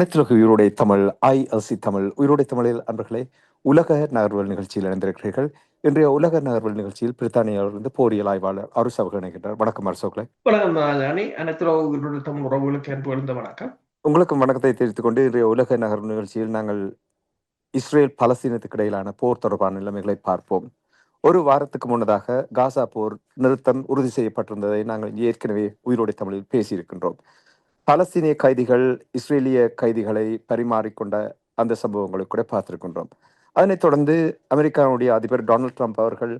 அனைத்துலக உயிரோடை தமிழ் ஐஎல்சி தமிழ் உயிரோடை தமிழில் அன்பர்களே உலக நகர்வல் நிகழ்ச்சியில் இணைந்திருக்கிறீர்கள். இன்றைய உலக நகர்வல் நிகழ்ச்சியில் பிரித்தானியாவிலிருந்து போரியல் ஆய்வாளர் அருஸ் அவர்கள் இணைகின்றார். வணக்கம் அரசோக்களை வணக்கம் உறவுகளுக்கு வணக்கம். உங்களுக்கும் வணக்கத்தை தெரிவித்துக் கொண்டு இன்றைய உலக நகர்வு நிகழ்ச்சியில் நாங்கள் இஸ்ரேல் பலஸ்தீனத்துக்கு இடையிலான போர் தொடர்பான நிலைமைகளை பார்ப்போம். ஒரு வாரத்துக்கு முன்னதாக காசா போர் நிறுத்தம் உறுதி செய்யப்பட்டிருந்ததை நாங்கள் ஏற்கனவே உயிரோடை தமிழில் பேசியிருக்கின்றோம். பலஸ்தீனிய கைதிகள் இஸ்ரேலிய கைதிகளை பரிமாறிக்கொண்ட அந்த சம்பவங்களை கூட பார்த்திருக்கின்றோம். அதனைத் தொடர்ந்து அமெரிக்காவுடைய அதிபர் டொனால்ட் ட்ரம்ப் அவர்கள்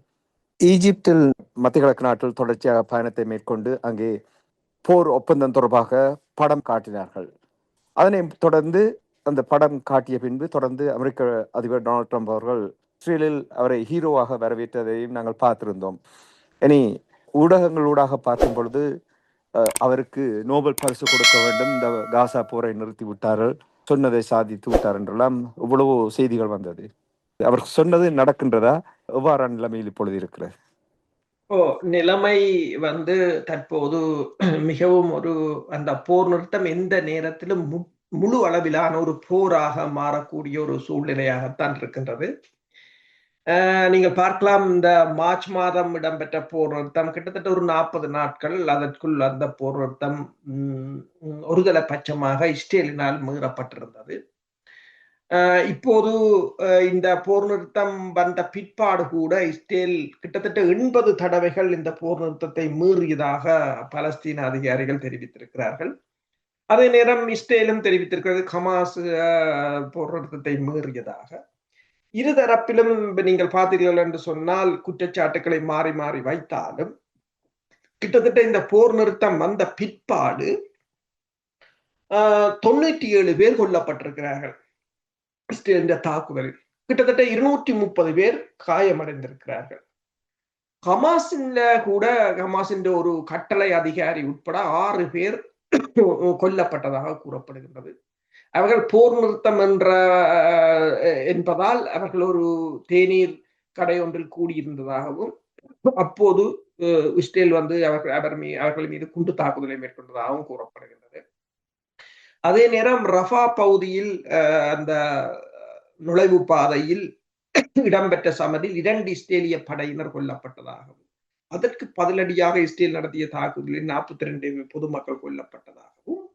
ஈஜிப்தில் மத்திய கிழக்கு நாட்டில் தொடர்ச்சியாக பயணத்தை மேற்கொண்டு அங்கே போர் ஒப்பந்தம் தொடர்பாக படம் காட்டினார்கள். அதனை தொடர்ந்து அந்த படம் காட்டிய பின்பு தொடர்ந்து அமெரிக்க அதிபர் டொனால்ட் ட்ரம்ப் அவர்கள் இஸ்ரேலில் அவரை ஹீரோவாக வரவேற்றதையும் நாங்கள் பார்த்திருந்தோம். இனி ஊடகங்களூடாக பார்க்கும் பொழுது அவருக்கு நோபல் பரிசு கொடுக்க வேண்டும். இந்த காசா போரை நிறுத்தி விட்டார்கள் சொன்னதை சாதித்து விட்டார் என்றெல்லாம் இவ்வளவு செய்திகள் வந்தது. அவர் சொன்னது நடக்கின்றதா? எவ்வாறான நிலைமையில் இப்பொழுது இருக்கிறது? ஓ நிலைமை வந்து தற்போது மிகவும் ஒரு அந்த போர் நிறுத்தம் எந்த நேரத்திலும் மு- முழு அளவிலான ஒரு போராக மாறக்கூடிய ஒரு சூழ்நிலையாகத்தான் இருக்கின்றது. நீங்கள் பார்க்கலாம். இந்த மார்ச் மாதம் இடம்பெற்ற போர் நிறுத்தம் கிட்டத்தட்ட ஒரு நாற்பது நாட்கள் அதற்குள் அந்த போர் நிறுத்தம் உம், ஒருதலை பட்சமாக இஸ்ரேலினால் மீறப்பட்டிருந்தது. இப்போது இந்த போர் நிறுத்தம் வந்த பிற்பாடு கூட இஸ்ரேல் கிட்டத்தட்ட எண்பது தடவைகள் இந்த போர் நிறுத்தத்தை மீறியதாக பலஸ்தீன அதிகாரிகள் தெரிவித்திருக்கிறார்கள். அதே நேரம் இஸ்ரேலும் தெரிவித்திருக்கிறது ஹமாஸ் போர் நிறுத்தத்தை மீறியதாக. இருதரப்பிலும் நீங்கள் பார்த்தீர்கள் என்று சொன்னால் குற்றச்சாட்டுக்களை மாறி மாறி வைத்தாலும் கிட்டத்தட்ட இந்த போர் நிறுத்தம் வந்த பிற்பாடு ஆஹ், தொண்ணூற்றி ஏழு பேர் கொல்லப்பட்டிருக்கிறார்கள். இஸ்ரேலின் தாக்குதலில். கிட்டத்தட்ட இருநூற்றி முப்பது பேர் காயமடைந்திருக்கிறார்கள். ஹமாஸின்ல கூட ஹமாஸின் ஒரு கட்டளை அதிகாரி உட்பட ஆறு பேர் கொல்லப்பட்டதாக கூறப்படுகின்றது. அவர்கள் போர் நிறுத்தம் என்ற என்பதால் அவர்கள் ஒரு தேநீர் கடை ஒன்றில் கூடியிருந்ததாகவும் அப்போது இஸ்ரேல் வந்து அவர்கள் அவர் மீ அவர்கள் மீது குண்டு தாக்குதலை மேற்கொண்டதாகவும் கூறப்படுகின்றது. அதே நேரம் ரஃபா பகுதியில் அஹ், அந்த நுழைவு பாதையில் இடம்பெற்ற சமரில் இரண்டு இஸ்ரேலிய படையினர் கொல்லப்பட்டதாகவும் அதற்கு பதிலடியாக இஸ்ரேல் நடத்திய தாக்குதலில் நாற்பத்தி ரெண்டு பொதுமக்கள் கொல்லப்பட்டதாக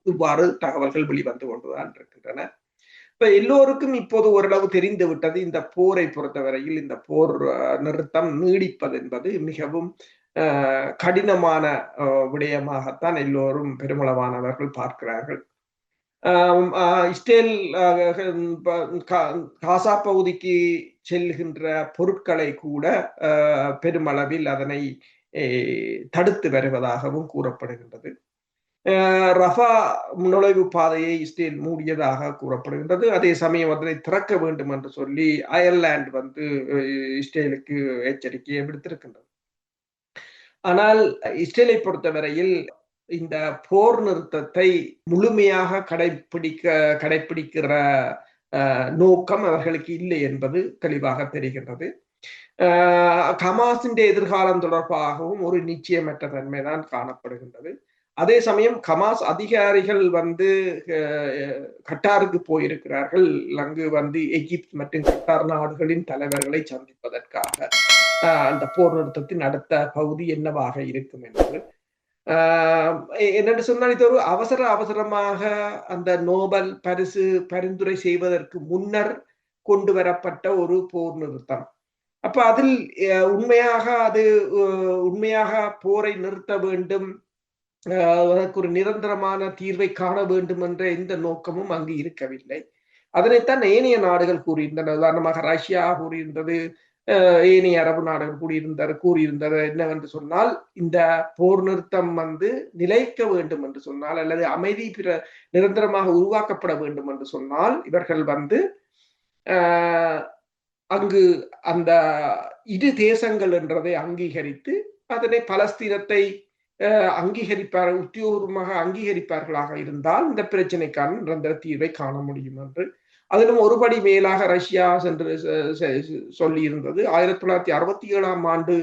இவ்வாறு தகவல்கள் வெளிவந்து கொண்டுதான் இருக்கின்றன. இப்ப எல்லோருக்கும் இப்போது ஓரளவு தெரிந்து விட்டது இந்த போரை பொறுத்தவரையில் இந்த போர் நிறுத்தம் நீடிப்பது என்பது மிகவும் கடினமான விடயமாகத்தான் எல்லோரும் பெருமளவானவர்கள் பார்க்கிறார்கள். ஆஹ், இஸ்ரேல் ஆஹ், காசா பகுதிக்கு செல்கின்ற பொருட்களை கூட ஆஹ், பெருமளவில் அதனை தடுத்து வருவதாகவும் கூறப்படுகின்றது. ரஃபா நுழைவு பாதையை இஸ்ரேல் மூடியதாக கூறப்படுகின்றது. அதே சமயம் அதனை திறக்க வேண்டும் என்று சொல்லி அயர்லாந்து வந்து இஸ்ரேலுக்கு எச்சரிக்கையை விடுத்திருக்கின்றது. ஆனால் இஸ்ரேலை பொறுத்தவரையில் இந்த போர் நிறுத்தத்தை முழுமையாக கடைபிடிக்க கடைபிடிக்கிற அஹ், நோக்கம் அவர்களுக்கு இல்லை என்பது தெளிவாக தெரிகின்றது. அஹ், ஹமாஸின் எதிர்காலம் தொடர்பாகவும் ஒரு நிச்சயமற்ற தன்மைதான் காணப்படுகின்றது. அதே சமயம் ஹமாஸ் அதிகாரிகள் வந்து கட்டாருக்கு போயிருக்கிறார்கள். அங்கு வந்து எகிப்த் மற்றும் கட்டார் நாடுகளின் தலைவர்களை சந்திப்பதற்காக அந்த போர் நிறுத்தத்தின் அடுத்த பகுதி என்னவாக இருக்கும் என்று ஆஹ் என்னென்று சொன்னால் இது ஒரு அவசர அவசரமாக அந்த நோபல் பரிசு பரிந்துரை செய்வதற்கு முன்னர் கொண்டு வரப்பட்ட ஒரு போர் நிறுத்தம். அப்ப அதில் அஹ், உண்மையாக அது உண்மையாக போரை நிறுத்த வேண்டும் அதற்கு ஒரு நிரந்தரமான தீர்வை காண வேண்டும் என்ற எந்த நோக்கமும் அங்கு இருக்கவில்லை. அதனைத்தான் ஏனைய நாடுகள் கூறியிருந்தன. உதாரணமாக ரஷ்யா கூறியிருந்தது ஏனைய அரபு நாடுகள் கூறியிருந்தார் கூறியிருந்தது என்னவென்று சொன்னால் இந்த போர் நிறுத்தம் வந்து நிலைக்க வேண்டும் என்று சொன்னால் அல்லது அமைதி பிற நிரந்தரமாக உருவாக்கப்பட வேண்டும் என்று சொன்னால் இவர்கள் வந்து அங்கு அந்த இரு தேசங்கள் என்றதை அங்கீகரித்து அதனை பலஸ்தீனத்தை அங்கீகரிப்பார் உத்தியோகமாக அங்கீகரிப்பார்களாக இருந்தால் இந்த பிரச்சனைக்கான நிரந்தர தீர்வை காண முடியும் என்று. அதிலும் ஒருபடி மேலாக ரஷ்யா சென்று சொல்லியிருந்தது. ஆயிரத்தி தொள்ளாயிரத்தி அறுபத்தி ஏழாம் ஆண்டு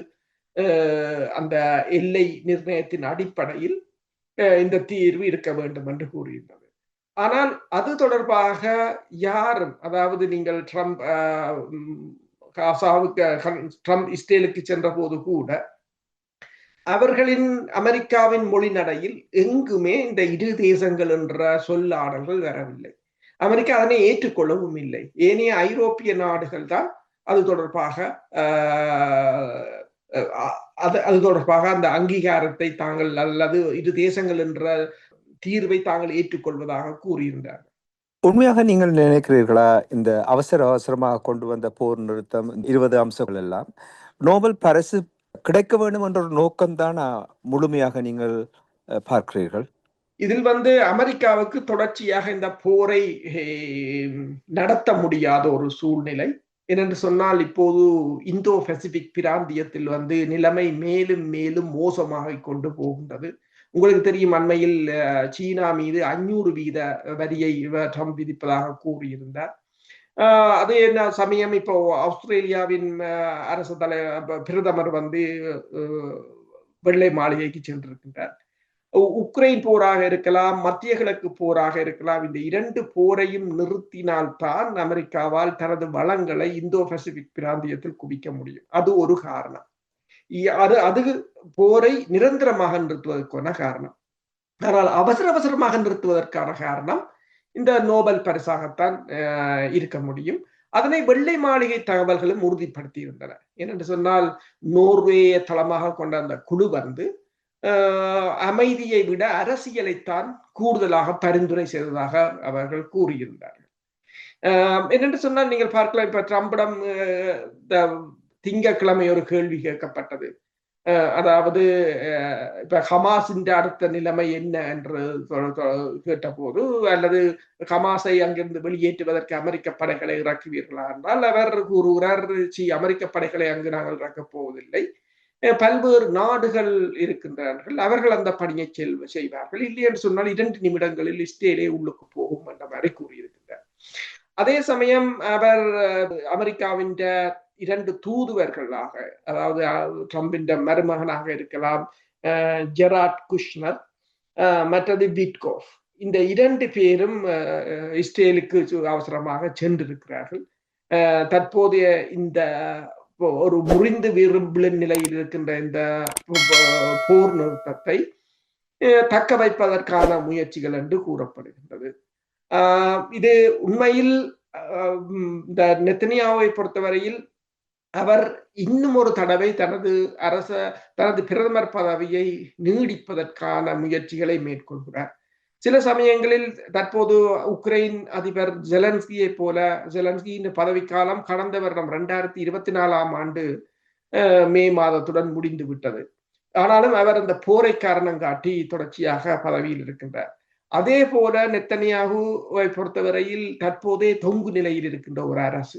அந்த எல்லை நிர்ணயத்தின் அடிப்படையில் இந்த தீர்வு இருக்க வேண்டும் என்று கூறியிருந்தது. ஆனால் அது தொடர்பாக யாரும் அதாவது நீங்கள் ட்ரம்ப் காசாவுக்கு ட்ரம்ப் இஸ்ரேலுக்கு சென்ற போது கூட அவர்களின் அமெரிக்காவின் மொழி நடையில் எங்குமே இந்த இரு தேசங்கள் என்ற சொல்லாடல்கள் வரவில்லை. அமெரிக்கா அதனை ஏற்றுக்கொள்ளவும் இல்லை. ஏனைய ஐரோப்பிய நாடுகள் தான் அது தொடர்பாக அது அது தொடர்பாக அந்த அங்கீகாரத்தை தாங்கள் அல்லது இரு தேசங்கள் என்ற தீர்வை தாங்கள் ஏற்றுக்கொள்வதாக கூறியிருந்தார்கள். உண்மையாக நீங்கள் நினைக்கிறீர்களா? இந்த அவசர அவசரமாக கொண்டு வந்த போர் நிறுத்தம் இருபது அம்சங்கள் எல்லாம் நோபல் பரிசு கிடைக்க வேண்டும் என்ற ஒரு நோக்கம்தான் முழுமையாக நீங்கள் பார்க்கிறீர்கள். இதில் வந்து அமெரிக்காவுக்கு தொடர்ச்சியாக இந்த போரை நடத்த முடியாத ஒரு சூழ்நிலை. ஏனென்று சொன்னால் இப்போது இந்தோ பசிபிக் பிராந்தியத்தில் வந்து நிலைமை மேலும் மேலும் மோசமாக கொண்டு போகின்றது. உங்களுக்கு தெரியும் அண்மையில் சீனா மீது அஞ்சூறு வீத வரியை ட்ரம்ப் விதிப்பதாக கூறியிருந்தார். அதே என்ன சமயம் இப்போ ஆஸ்திரேலியாவின் அரசு தலை பிரதமர் வந்து வெள்ளை மாளிகைக்கு சென்றிருக்கின்றார் உக்ரைன் போராக இருக்கலாம் மத்திய கிழக்கு போராக இருக்கலாம் இந்த இரண்டு போரையும் நிறுத்தினால்தான் அமெரிக்காவால் தனது வளங்களை இந்தோ பசிபிக் பிராந்தியத்தில் குவிக்க முடியும் அது ஒரு காரணம் அது அது போரை நிரந்தரமாக நிறுத்துவதற்கான காரணம் ஆனால் அவசர அவசரமாக நிறுத்துவதற்கான காரணம் இந்த நோபல் பரிசாகத்தான் அஹ், இருக்க முடியும். அதனை வெள்ளை மாளிகை தகவல்களும் உறுதிப்படுத்தி இருந்தன ஏனென்று சொன்னால் நோர்வேயை தளமாக கொண்ட அந்த குழு வந்து அமைதியை விட அரசியலைத்தான் கூடுதலாக பரிந்துரை செய்ததாக அவர்கள் கூறியிருந்தார்கள். என்னென்று சொன்னால் நீங்கள் பார்க்கலாம் இப்ப ட்ரம்பிடம் அஹ், ஒரு கேள்வி கேட்கப்பட்டது. அதாவது அஹ், இப்ப ஹமாஸின் அடுத்த நிலைமை என்ன என்று கேட்டபோது அல்லது ஹமாஸை அங்கிருந்து வெளியேற்றுவதற்கு அமெரிக்க படைகளை இறக்குவீர்களா என்றால் அவர் கூறுகிறார் சி அமெரிக்க படைகளை அங்கு நாங்கள் இறக்கப் போவதில்லை. பல்வேறு நாடுகள் இருக்கின்றார்கள். அவர்கள் அந்த பணியை செல் செய்வார்கள். இல்லை என்று சொன்னால் இரண்டு நிமிடங்களில் இஸ்ரேலே உள்ளுக்கு போகும் என்ற மாதிரி கூறியிருக்கின்றார். அதே சமயம் அவர் அஹ், அமெரிக்காவின் இரண்டு தூதுவர்களாக அதாவது ட்ரம்பின் மருமகனாக இருக்கலாம் அஹ், ஜெராட் குஷ்னர் மற்றது விட்கோஃப். இந்த இரண்டு பேரும் அஹ், இஸ்ரேலுக்கு அவசரமாக சென்றிருக்கிறார்கள். தற்போதைய இந்த ஒரு முறிந்து விரும்பின நிலையில் இருக்கின்ற இந்த போர் நிறுத்தத்தை அஹ், தக்க வைப்பதற்கான முயற்சிகள் என்று கூறப்படுகின்றது. ஆஹ் இது உண்மையில் இந்த நெத்தனியாவை பொறுத்தவரையில் அவர் இன்னும் ஒரு தடவை தனது அரச தனது பிரதமர் பதவியை நீடிப்பதற்கான முயற்சிகளை மேற்கொள்கிறார். சில சமயங்களில் தற்போது உக்ரைன் அதிபர் ஜெலன்ஸ்கியை போல ஜெலன்ஸ்கியின் பதவிக்காலம் கடந்த வருடம் ரெண்டாயிரத்தி இருபத்தி நாலாம் ஆண்டு அஹ், மே மாதத்துடன் முடிந்து விட்டது. ஆனாலும் அவர் அந்த போரை காரணம் காட்டி தொடர்ச்சியாக பதவியில் இருக்கின்றார். அதே போல நெத்தனியாகுவை பொறுத்தவரையில் தற்போதே தொங்கு நிலையில் இருக்கின்ற ஒரு அரசு.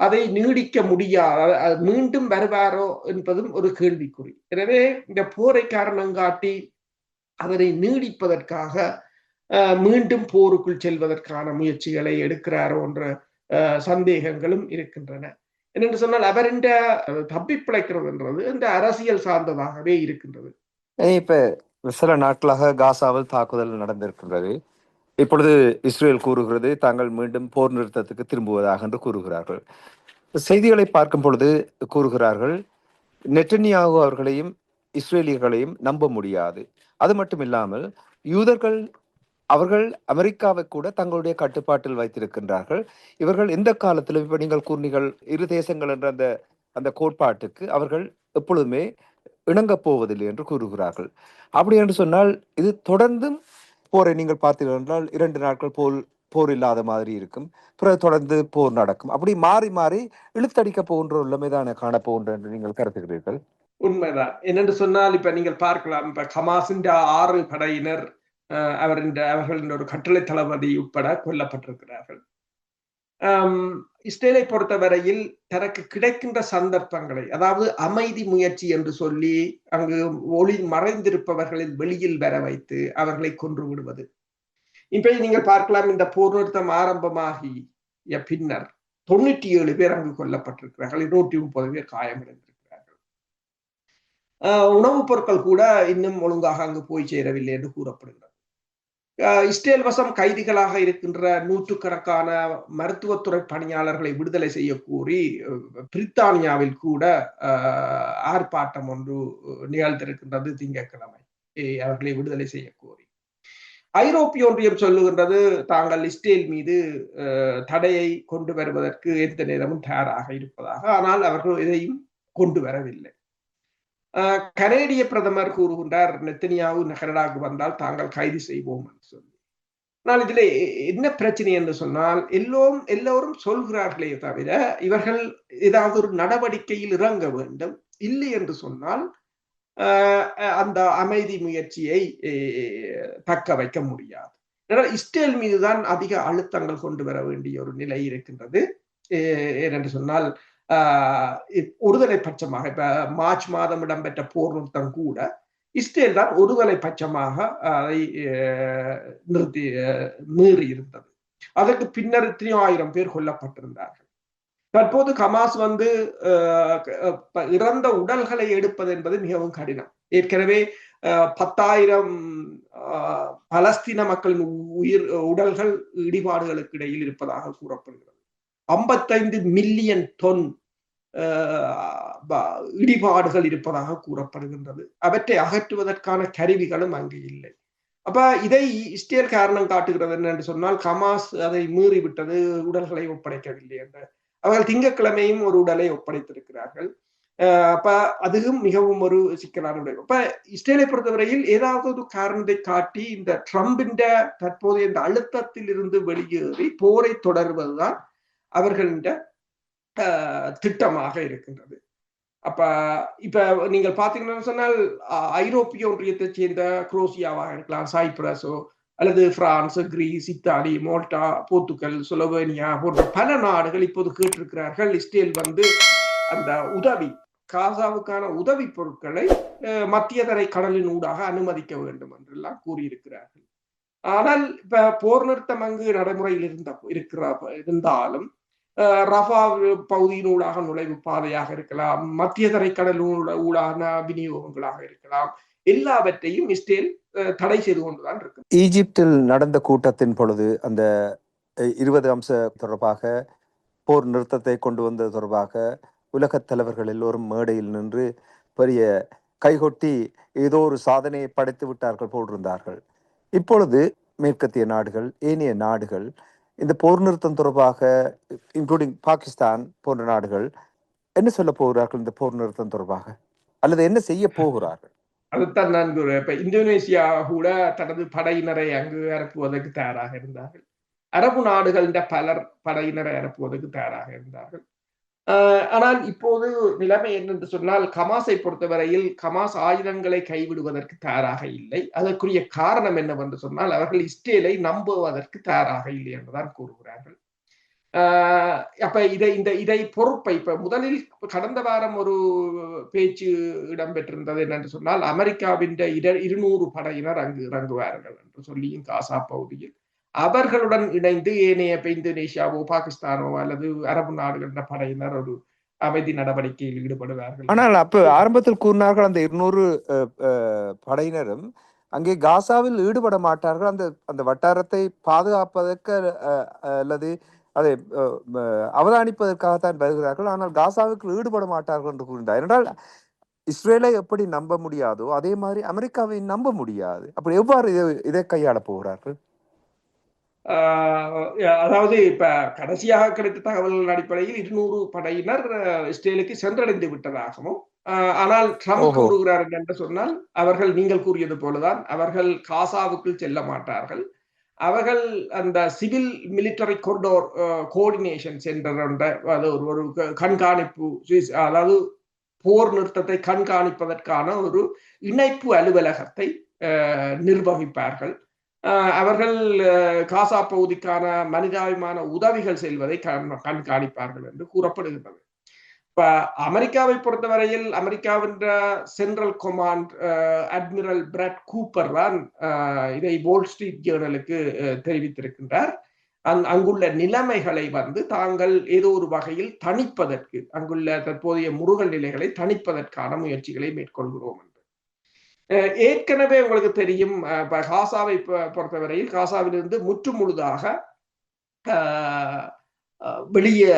அதை நீடிக்க முடியாது மீண்டும் வருவாரோ என்பதும் ஒரு கேள்விக்குறி. எனவே இந்த போரை காரணம் காட்டி அதனை நீடிப்பதற்காக அஹ், மீண்டும் போருக்குள் செல்வதற்கான முயற்சிகளை எடுக்கிறாரோ என்ற அஹ், சந்தேகங்களும் இருக்கின்றன. என்னென்று சொன்னால் அவரின் தப்பி பிழைக்கிறதுன்றது இந்த அரசியல் சார்ந்ததாகவே இருக்கின்றது. இப்ப சில நாட்களாக காசாவில் தாக்குதல் நடந்திருக்கின்றது. இப்பொழுது இஸ்ரேல் கூறுகிறது தாங்கள் மீண்டும் போர் நிறுத்தத்துக்கு திரும்புவதாக என்று கூறுகிறார்கள். செய்திகளை பார்க்கும் பொழுது கூறுகிறார்கள் நெட்டன்யாகு அவர்களையும் இஸ்ரேலியர்களையும் நம்ப முடியாது. அது மட்டும் இல்லாமல் யூதர்கள் அவர்கள் அமெரிக்காவை கூட தங்களுடைய கட்டுப்பாட்டில் வைத்திருக்கின்றார்கள். இவர்கள் எந்த காலத்திலும் இப்ப நீங்கள் கூறினீர்கள் இரு தேசங்கள் என்ற அந்த அந்த கோட்பாட்டுக்கு அவர்கள் எப்பொழுதுமே இணங்கப் போவதில்லை என்று கூறுகிறார்கள். அப்படி என்று சொன்னால் இது தொடர்ந்தும் போரை நீங்கள் பார்த்தீர்கள் என்றால் இரண்டு நாட்கள் போல் போர் இல்லாத மாதிரி இருக்கும். பிறகு தொடர்ந்து போர் நடக்கும். அப்படி மாறி மாறி இழுத்தடிக்க போகின்ற உள்ளமைதான காணப்போகின்ற என்று நீங்கள் கருதுகிறீர்கள்? உண்மைதான். என்னென்று சொன்னால் இப்ப நீங்கள் பார்க்கலாம் இப்ப ஹமாஸின் ஆறு படையினர் அஹ், அவரின் அவர்களின் ஒரு கட்டளை தளபதி உட்பட கொல்லப்பட்டிருக்கிறார்கள். இஸ்ரேலை பொறுத்தவரையில் தனக்கு கிடைக்கின்ற சந்தர்ப்பங்களை அதாவது அமைதி முயற்சி என்று சொல்லி அங்கு ஒளி மறைந்திருப்பவர்களின் வெளியில் வர வைத்து அவர்களை கொன்று விடுவது. இப்போ நீங்கள் பார்க்கலாம் இந்த போர் நிறுத்தம் ஆரம்பமாகி பின்னர் தொண்ணூற்றி ஏழு பேர் அங்கு கொல்லப்பட்டிருக்கிறார்கள். இருநூற்றி முப்பது பேர் காயமடைந்திருக்கிறார்கள். ஆஹ் உணவுப் பொருட்கள் கூட இன்னும் ஒழுங்காக அங்கு போய் சேரவில்லை என்று கூறப்படுகிறது. இஸ்ரேல் வசம் கைதிகளாக இருக்கின்ற நூற்றுக்கணக்கான மருத்துவத்துறை பணியாளர்களை விடுதலை செய்ய கோரி பிரித்தானியாவில் கூட ஆஹ், ஆர்ப்பாட்டம் ஒன்று நிகழ்ந்திருக்கின்றது திங்கட்கிழமை. அவர்களை விடுதலை செய்ய கோரி. ஐரோப்பிய ஒன்றியம் சொல்லுகின்றது தாங்கள் இஸ்ரேல் மீது தடையை கொண்டு வருவதற்கு எந்த நேரமும் தயாராக இருப்பதாக. ஆனால் அவர்கள் எதையும் கொண்டு வரவில்லை. கனேடிய பிரதமர் கூறுகின்றார் நெத்தனியாவு கனடாவுக்கு வந்தால் தாங்கள் கைது செய்வோம் என்று சொல்லி. ஆனால் இதுல என்ன பிரச்சனை என்று சொன்னால் எல்லோரும் எல்லோரும் சொல்கிறார்களே தவிர இவர்கள் ஏதாவது ஒரு நடவடிக்கையில் இறங்க வேண்டும் இல்லை என்று சொன்னால் ஆஹ் அந்த அமைதி முயற்சியை தக்க வைக்க முடியாது. இஸ்ரேல் மீதுதான் அதிக அழுத்தங்கள் கொண்டு வர வேண்டிய ஒரு நிலை இருக்கின்றது. ஏனென்று சொன்னால் ஒருதலை பட்சமாக இப்ப மார்ச் மாதம் இடம்பெற்ற போர் நிறுத்தம் கூட இஸ்ரேல் தான் ஒருதலை பட்சமாக அதை நிறுத்தி மீறி இருந்தது. அதற்கு பின்னர் எத்தனையோ ஆயிரம் பேர் கொல்லப்பட்டிருந்தார்கள். தற்போது கமாஸ் வந்து இறந்த உடல்களை எடுப்பது என்பது மிகவும் கடினம். ஏற்கனவே பத்தாயிரம் பலஸ்தீன மக்களின் உயிர் உடல்கள் இடிபாடுகளுக்கு இடையில் இருப்பதாக கூறப்படுகிறது. ஐம்பத்தைந்து மில்லியன் தொன் இடிபாடுகள் இருப்பதாக கூறப்படுகின்றது. அவற்றை அகற்றுவதற்கான கருவிகளும் அங்கு இல்லை. அப்ப இதை இஸ்ரேல் காரணம் காட்டுகிறது என்று சொன்னால் கமாஸ் அதை மீறிவிட்டது உடல்களை ஒப்படைக்கவில்லை என்று. அவர்கள் திங்கட்கிழமையும் ஒரு உடலை ஒப்படைத்திருக்கிறார்கள். அப்ப அதுவும் மிகவும் ஒரு சிக்கலான உடல் அப்ப இஸ்ரேலை பொறுத்தவரையில் ஏதாவது ஒரு காரணத்தை காட்டி இந்த ட்ரம்பின் தற்போதைய இந்த அழுத்தத்தில் இருந்து வெளியேறி போரை தொடர்வதுதான் அவர்களின் திட்டமாக இருக்கின்றது. அப்ப இப்ப நீங்கள் பாத்தீங்கன்னா சொன்னால் ஐரோப்பிய ஒன்றியத்தை சேர்ந்த குரோசியாவாக இருக்கலாம் சைப்ரஸோ அல்லது France Greece Italy Malta Portugal Slovenia போன்ற பல நாடுகள் இப்போது கேட்டிருக்கிறார்கள். இஸ்ரேல் வந்து அந்த உதவி காசாவுக்கான உதவி பொருட்களை மத்தியதரை மத்திய தரை கடலின் ஊடாக அனுமதிக்க வேண்டும் என்றெல்லாம் கூறியிருக்கிறார்கள். ஆனால் இப்ப போர் நிறுத்தம் அங்கு நடைமுறையில் இருந்த இருக்கிற இருந்தாலும் ரஃபா பகுதியினூடாக நுழைவு பாதையாக இருக்கலாம் மத்திய தரை ஊடான விநியோகங்களாக இருக்கலாம். எல்லாவற்றையும் இஸ்ரேல் தடை செய்து கொண்டுதான் இருக்கு. ஈஜிப்தில் நடந்த கூட்டத்தின் பொழுது அந்த இருபது அம்ச தொடர்பாக போர் நிறுத்தத்தை கொண்டு வந்தது தொடர்பாக உலகத் தலைவர்கள் எல்லோரும் மேடையில் நின்று பெரிய கைகொட்டி ஏதோ ஒரு சாதனையை படைத்து விட்டார்கள் போட்டிருந்தார்கள் இப்பொழுது மேற்கத்திய நாடுகள் ஏனைய நாடுகள் இந்த போர் நிறுத்தம் தொடர்பாக இன்க்ளூடிங் பாகிஸ்தான் போன்ற நாடுகள் என்ன சொல்ல போகிறார்கள் இந்த போர் நிறுத்தம் தொடர்பாக? அல்லது என்ன செய்ய போகிறார்கள்? அதுதான் நான் கூறுவேன் இப்ப இந்தோனேசியா கூட தனது படையினரை அங்கு இறப்புவதற்கு தயாராக இருந்தார்கள். அரபு நாடுகளின் பலர் படையினரை இறப்புவதற்கு தயாராக இருந்தார்கள். ஆனால் இப்போது நிலைமை என்னென்று சொன்னால் கமாஸை பொறுத்தவரையில் கமாஸ் ஆயுதங்களை கைவிடுவதற்கு தயாராக இல்லை. அதற்குரிய காரணம் என்னவென்று சொன்னால் அவர்கள் இஸ்ரேலை நம்புவதற்கு தயாராக இல்லை என்றுதான் கூறுகிறார்கள். ஆஹ் அப்ப இதை இந்த இதை பொறுப்பை இப்ப முதலில் கடந்த வாரம் ஒரு பேச்சு இடம்பெற்றிருந்தது என்னென்று சொன்னால் அமெரிக்காவின் இர இருநூறு படையினர் அங்கு இறங்குவார்கள் என்று சொல்லியும் காசா பகுதியில். அவர்களுடன் இணைந்து ஏனைய இப்போ இந்தோனேஷியாவோ பாகிஸ்தானோ அல்லது அரபு நாடுகளின் படையினர் ஒரு அமைதி நடவடிக்கையில் ஈடுபடுவார்கள். ஆனால் அப்ப ஆரம்பத்தில் கூறினார்கள் அந்த இருநூறு படையினரும் அங்கே காசாவில் ஈடுபட மாட்டார்கள். அந்த அந்த வட்டாரத்தை பாதுகாப்பதற்கு அஹ், அல்லது அதை அவதானிப்பதற்காகத்தான் வருகிறார்கள். ஆனால் காசாவுக்கு ஈடுபட மாட்டார்கள் என்று கூறினார். என்றால் இஸ்ரேலை எப்படி நம்ப முடியாதோ அதே மாதிரி அமெரிக்காவை நம்ப முடியாது. அப்படி எவ்வாறு இதை இதை கையாள போகிறார்கள்? அதாவது இப்ப கடைசியாக கிடைத்த தகவல்கள் அடிப்படையில் இருநூறு படையினர் இஸ்ரேலுக்கு சென்றடைந்து விட்டதாகவும் ஆனால் ட்ரம்ப் ஓஹோ. கூறுகிறார் என்று சொன்னால் அவர்கள் நீங்கள் கூறியது போலதான் அவர்கள் காசாவுக்குள் செல்ல மாட்டார்கள் அவர்கள் அந்த civil military corridor coordination centre என்ற அது ஒரு ஒரு கண்காணிப்பு அதாவது போர் நிறுத்தத்தை கண்காணிப்பதற்கான ஒரு இணைப்பு அலுவலகத்தை நிர்வகிப்பார்கள் அவர்கள் காசா பகுதிக்கான மனிதாபிமான உதவிகள் செல்வதை கண்- கண்காணிப்பார்கள் என்று கூறப்படுகின்றது. இப்ப அமெரிக்காவை பொறுத்தவரையில் அமெரிக்காவின் central command admiral Brad Cooper தான் இதை வால் ஸ்ட்ரீட் ஜேர்னலுக்கு தெரிவித்திருக்கின்றார். அங் அங்குள்ள நிலைமைகளை வந்து தாங்கள் ஏதோ ஒரு வகையில் தணிப்பதற்கு அங்குள்ள தற்போதைய முருகல் நிலைகளை தணிப்பதற்கான முயற்சிகளை மேற்கொள்கிறோம். ஏற்கனவே உங்களுக்கு தெரியும் அஹ், காசாவை பொறுத்தவரையில் காசாவிலிருந்து முற்று முழுதாக வெளியே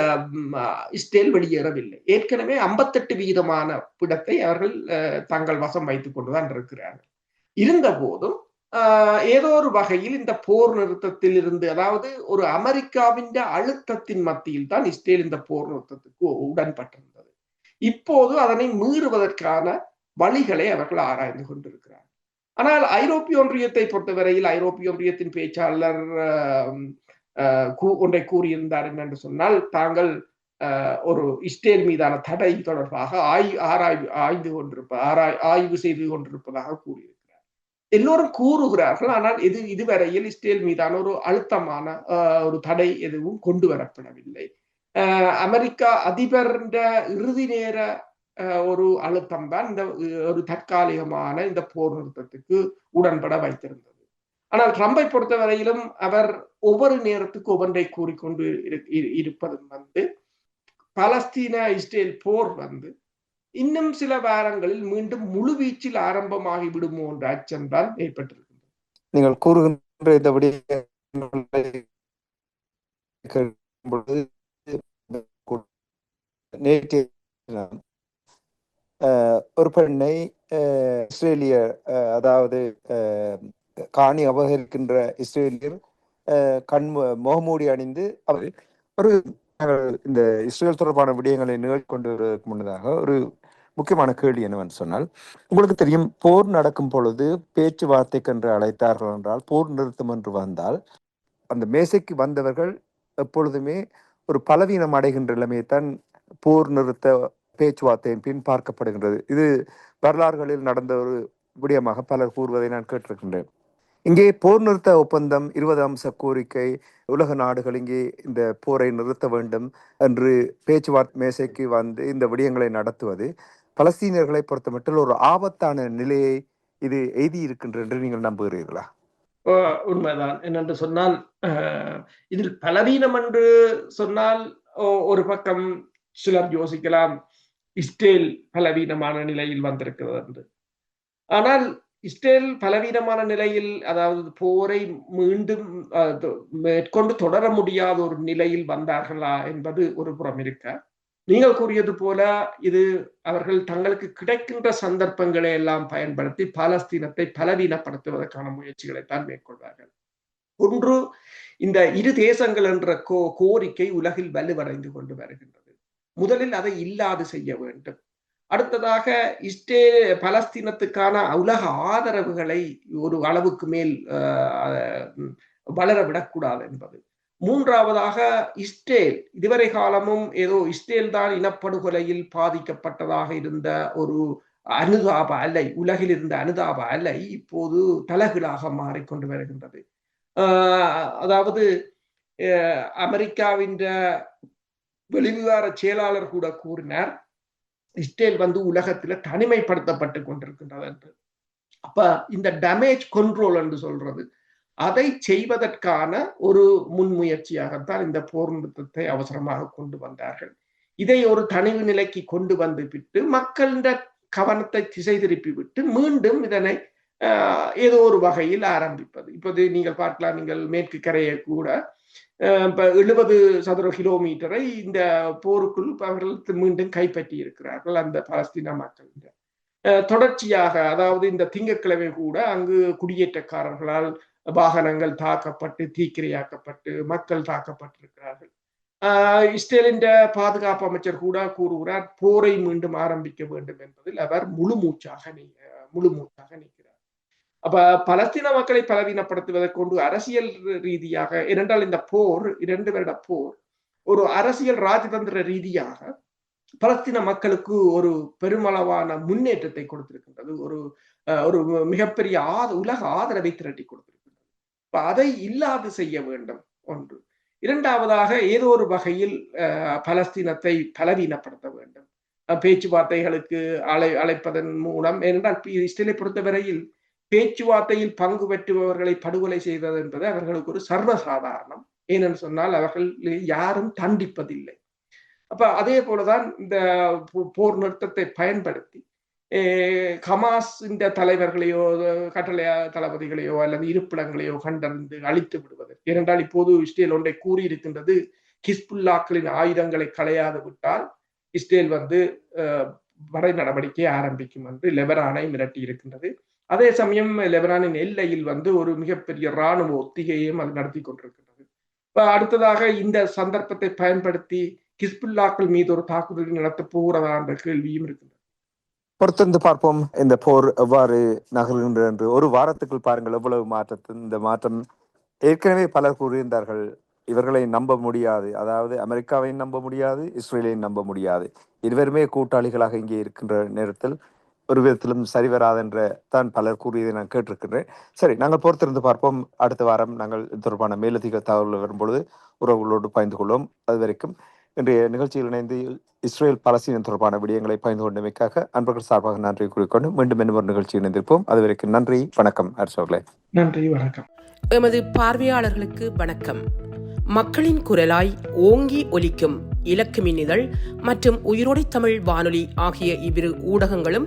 இஸ்ரேல் வெளியேறவில்லை. ஏற்கனவே ஐம்பத்தெட்டு வீதமான பிடத்தை அவர்கள் அஹ், தங்கள் வசம் வைத்துக் கொண்டுதான் இருக்கிறார்கள். இருந்த போதும் ஆஹ், ஏதோ ஒரு வகையில் இந்த போர் நிறுத்தத்தில் இருந்து அதாவது ஒரு அமெரிக்காவின் அழுத்தத்தின் மத்தியில் தான் இஸ்ரேல் இந்த போர் நிறுத்தத்துக்கு உடன்பட்டிருந்தது. இப்போது அதனை மீறுவதற்கான வழிகளை அவர்கள் ஆராய்ந்து கொண்டிருக்கிறார். ஆனால் ஐரோப்பிய ஒன்றியத்தை பொறுத்தவரையில் ஐரோப்பிய ஒன்றியத்தின் பேச்சாளர் ஒன்றை கூறியிருந்தார் என்று சொன்னால் தாங்கள் ஆஹ், ஒரு இஸ்ரேல் மீதான தடை தொடர்பாக ஆய் ஆராய்வு ஆய்ந்து கொண்டிருப்ப ஆராய் ஆய்வு செய்து கொண்டிருப்பதாக கூறியிருக்கிறார். எல்லோரும் கூறுகிறார்கள் ஆனால் இது இதுவரையில் இஸ்ரேல் மீதான ஒரு அழுத்தமான ஆஹ், ஒரு தடை எதுவும் கொண்டு வரப்படவில்லை. ஆஹ், அமெரிக்கா அதிபர் இறுதி நேர ஒரு அழுத்தம் தான் இந்த ஒரு தற்காலிகமான இந்த போர் நிறுத்தத்துக்கு உடன்பட வைத்திருந்தது. ஆனால் ட்ரம்பை பொறுத்தவரையிலும் அவர் ஒவ்வொரு நேரத்துக்கு ஒவ்வொன்றை கூறிக்கொண்டு இருப்பது வந்து பலஸ்தீன இஸ்ரேல் போர் வந்து இன்னும் சில வாரங்களில் மீண்டும் முழுவீச்சில் ஆரம்பமாகி விடுமோ என்ற அச்சம் தான் ஏற்பட்டிருக்கின்றது. நீங்கள் கூறுகின்ற இந்த ஒரு பெண்ணை இஸ்ரேலிய அதாவது காணி அபகரிக்கின்ற இஸ்ரேலியர் கண் முகமூடி அணிந்து அவர் ஒரு இந்த இஸ்ரேல் தொடர்பான விடயங்களை நிகழ்கொண்டு வருவதற்கு முன்னதாக ஒரு முக்கியமான கேள்வி என்னவென்று சொன்னால் உங்களுக்கு தெரியும் போர் நடக்கும் பொழுது பேச்சுவார்த்தைக்கு என்று அழைத்தார்கள் என்றால் போர் நிறுத்தம் என்று வந்தால் அந்த மேசைக்கு வந்தவர்கள் எப்பொழுதுமே ஒரு பலவீனம் அடைகின்ற நிலைமையைத்தான் போர் நிறுத்த பேச்சுவார்த்தையின் பின் பார்க்கப்படுகின்றது. இது வரலாறுகளில் நடந்த ஒரு விடயமாக பலர் கூறுவதை நான் கேட்டிருக்கின்றேன். இங்கே போர் நிறுத்த ஒப்பந்தம் இருபது அம்ச கோரிக்கை உலக நாடுகள் இங்கே இந்த போரை நிறுத்த வேண்டும் என்று பேச்சுவார்த்தை மேசைக்கு வந்து இந்த விடயங்களை நடத்துவது பலஸ்தீனியர்களை பொறுத்தமட்டில் ஒரு ஆபத்தான நிலையை இது எய்தி இருக்கின்றது என்று நீங்கள் நம்புகிறீர்களா? உண்மைதான். என்னென்று சொன்னால் இதில் பலவீனம் என்று சொன்னால் ஒரு பக்கம் சிலர் யோசிக்கலாம் இஸ்ரேல் பலவீனமான நிலையில் வந்திருக்கிறது. என்று ஆனால் இஸ்ரேல் பலவீனமான நிலையில் அதாவது போரை மீண்டும் மேற்கொண்டு தொடர முடியாத ஒரு நிலையில் வந்தார்களா என்பது ஒரு புறம் இருக்க. நீங்கள் கூறியது போல இது அவர்கள் தங்களுக்கு கிடைக்கின்ற சந்தர்ப்பங்களை எல்லாம் பயன்படுத்தி பாலஸ்தீனத்தை பலவீனப்படுத்துவதற்கான முயற்சிகளை தான் மேற்கொள்வார்கள். ஒன்று இந்த இரு தேசங்கள் என்ற கோ கோரிக்கை உலகில் வலுவடைந்து கொண்டு வருகின்றது. முதலில் அதை இல்லாது செய்ய வேண்டும். அடுத்ததாக இஸ்டே பலஸ்தீனத்துக்கான உலக ஆதரவுகளை ஒரு அளவுக்கு மேல் அஹ், வளர விடக்கூடாது என்பது. மூன்றாவதாக இஸ்ரேல் இதுவரை காலமும் ஏதோ இஸ்ரேல் தான் இனப்படுகொலையில் பாதிக்கப்பட்டதாக இருந்த ஒரு அனுதாப அலை உலகில் இருந்த அனுதாப அலை இப்போது தலகளாக மாறிக்கொண்டு வருகின்றது. ஆஹ் அதாவது அஹ் அமெரிக்காவின் வெளிவிவகார செயலாளர் கூட கூறினார் இஸ்ரேல் வந்து உலகத்துல தனிமைப்படுத்தப்பட்டு கொண்டிருக்கின்றது என்று. அப்ப இந்த டேமேஜ் கண்ட்ரோல் என்று சொல்றது அதை செய்வதற்கான ஒரு முன்முயற்சியாகத்தான் இந்த போர் நிறுத்தத்தை அவசரமாக கொண்டு வந்தார்கள். இதை ஒரு தனிவு நிலைக்கு கொண்டு வந்து விட்டு மக்களின் கவனத்தை திசை திருப்பி விட்டு மீண்டும் இதனை ஆஹ், ஏதோ ஒரு வகையில் ஆரம்பிப்பது. இப்போது நீங்கள் பார்க்கலாம் நீங்கள் மேற்கு கரையை கூட எழுபது சதுர கிலோமீட்டரை இந்த போருக்குள் அவர்கள் மீண்டும் கைப்பற்றி இருக்கிறார்கள் அந்த பாலஸ்தீன மக்கள் தொடர்ச்சியாக அதாவது இந்த திங்கட்கிழமை கூட அங்கு குடியேற்றக்காரர்களால் வாகனங்கள் தாக்கப்பட்டு தீக்கிரையாக்கப்பட்டு மக்கள் தாக்கப்பட்டிருக்கிறார்கள். ஆஹ் இஸ்ரேலின் பாதுகாப்பு அமைச்சர் கூட கூறுகிறார் போரை மீண்டும் ஆரம்பிக்க வேண்டும் என்பதில் அவர் முழு மூச்சாக நீ- முழு மூச்சாக நிற்கிறார். அப்ப பலஸ்தீன மக்களை பலவீனப்படுத்துவதற்கு கொண்டு அரசியல் ரீதியாக இரண்டால் இந்த போர் இரண்டு வருட போர் ஒரு அரசியல் ராஜதந்திர ரீதியாக பலஸ்தீன மக்களுக்கு ஒரு பெருமளவான முன்னேற்றத்தை கொடுத்திருக்கின்றது. ஒரு ஒரு மிகப்பெரிய ஆத உலக ஆதரவை திரட்டி கொடுத்திருக்கின்றது. இப்ப அதை இல்லாது செய்ய வேண்டும் ஒன்று. இரண்டாவதாக ஏதோ ஒரு வகையில் அஹ், பலஸ்தீனத்தை பலவீனப்படுத்த வேண்டும். பேச்சுவார்த்தைகளுக்கு அழை அழைப்பதன் மூலம் ஏனென்றால் இஸ்ரேலை பொறுத்தவரையில் பேச்சுவார்த்தையில் பங்கு பெற்றுபவர்களை படுகொலை செய்தது என்பது அவர்களுக்கு ஒரு சர்வசாதாரணம். ஏனென்று சொன்னால் அவர்கள் யாரும் தண்டிப்பதில்லை. அப்ப அதே போலதான் இந்த போ- போர் நிறுத்தத்தை பயன்படுத்தி ஹமாஸ் இந்த தலைவர்களையோ கட்டளை தளபதிகளையோ அல்லது இருப்பிடங்களையோ கண்டறிந்து அழித்து விடுவது. ஏனென்றால் இப்போது இஸ்ரேல் ஒன்றை கூறியிருக்கின்றது ஹிஸ்புல்லாக்களின் ஆயுதங்களை களையாது விட்டால் இஸ்ரேல் வந்து வரை நடவடிக்கையை ஆரம்பிக்கும் என்று லெபரானை மிரட்டி இருக்கின்றது அதே சமயம் லெபனானின் எல்லையில் வந்து ஒரு மிகப்பெரிய இராணுவ ஒத்திகையையும் அது நடத்தி கொண்டிருக்கின்றது. இப்போ அடுத்ததாக இந்த சந்தர்ப்பத்தை பயன்படுத்தி ஹிஸ்புல்லாக்கள் மீது ஒரு தாக்குதல் நடத்த போகிறதா என்ற கேள்வியும் இருக்கின்றது. பொறுத்திருந்து பார்ப்போம். இந்த போர் எவ்வாறு நகர்கின்றது என்று ஒரு வாரத்துக்குள் பாருங்கள். எவ்வளவு மாற்றத்தில் இந்த மாற்றம் ஏற்கனவே பலர் கூறியிருந்தார்கள். இவர்களை நம்ப முடியாது. அதாவது அமெரிக்காவையும் நம்ப முடியாது இஸ்ரேலையும் நம்ப முடியாது. இருவருமே கூட்டாளிகளாக இங்கே இருக்கின்ற நேரத்தில் ஒரு விதத்திலும் சரிவராதென்ற தான் பலர் கூறியதை நான் கேட்டிருக்கின்றேன். சரி நாங்கள் பொறுத்திருந்து பார்ப்போம். அடுத்த வாரம் நாங்கள் தொடர்பான மேலதிக தகவல்கள் வரும்பொழுது உறவுகளோடு பகிர்ந்து கொள்வோம். அது வரைக்கும் இன்றைய நிகழ்ச்சியில் இணைந்து இஸ்ரேல் பலஸ்தீனம் தொடர்பான விடயங்களை பகிர்ந்து கொண்டமைக்காக அன்பர்கள் சார்பாக நன்றி கூறிக்கொண்டு மீண்டும் இன்னும் ஒரு நிகழ்ச்சி இணைந்திருப்போம். அதுவரைக்கும் நன்றி வணக்கம் அரசோர்களே நன்றி வணக்கம். எமது பார்வையாளர்களுக்கு வணக்கம். மக்களின் குரலாய் ஓங்கி ஒலிக்கும் இலக்கு மின்னிதழ் மற்றும் உயிரோடை தமிழ் வானொலி ஆகிய இவ்விரு ஊடகங்களும்